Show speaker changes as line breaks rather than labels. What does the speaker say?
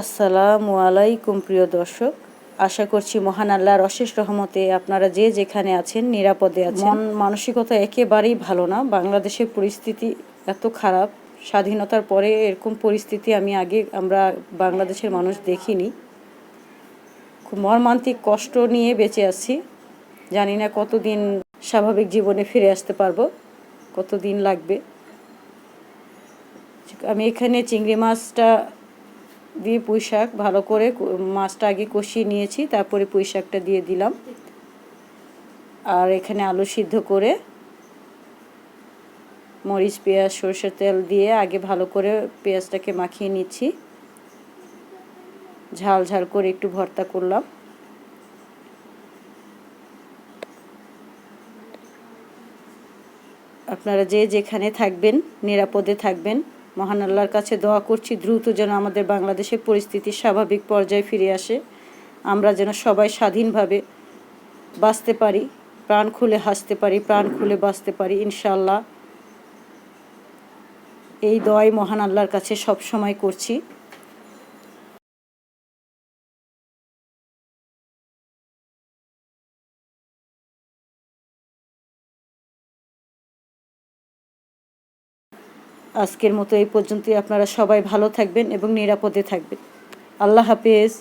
আসসালামু আলাইকুম, প্রিয় দর্শক। আশা করছি মহান আল্লাহর অশেষ রহমতে আপনারা যে যেখানে আছেন, নিরাপদে আছেন। মন মানসিকতা একেবারেই ভালো না। বাংলাদেশের পরিস্থিতি এত খারাপ। স্বাধীনতার পরে এরকম পরিস্থিতি আমি আগে আমরা বাংলাদেশের মানুষ দেখিনি। খুব মর্মান্তিক কষ্ট নিয়ে বেঁচে আছি। জানি না কতদিন স্বাভাবিক জীবনে ফিরে আসতে পারব, কতদিন লাগবে। আমি এখানে চিংড়ি মাছটা দিয়ে পুঁই শাক ভালো করে মাছটা আগে কষিয়ে নিয়েছি, তারপরে পুঁই শাকটা দিয়ে দিলাম। আর এখানে আলু সিদ্ধ করে মরিচ, পেঁয়াজ, সরষের তেল দিয়ে আগে ভালো করে পেঁয়াজটাকে মাখিয়ে নিচ্ছি। ঝাল ঝাল করে একটু ভর্তা করলাম। আপনারা যে যেখানে থাকবেন, নিরাপদে থাকবেন। মহান আল্লাহর কাছে দোয়া করছি, দ্রুত যেন আমাদের বাংলাদেশের পরিস্থিতি স্বাভাবিক পর্যায়ে ফিরে আসে। আমরা যেন সবাই স্বাধীনভাবে বাঁচতে পারি, প্রাণ খুলে হাসতে পারি, প্রাণ খুলে বাঁচতে পারি ইনশাল্লাহ এই দোয়াই মহান আল্লাহর কাছে সব সময় করছি। আজকের মতো এই পর্যন্তই। আপনারা সবাই ভালো থাকবেন এবং নিরাপদে থাকবেন। আল্লাহ হাফেজ।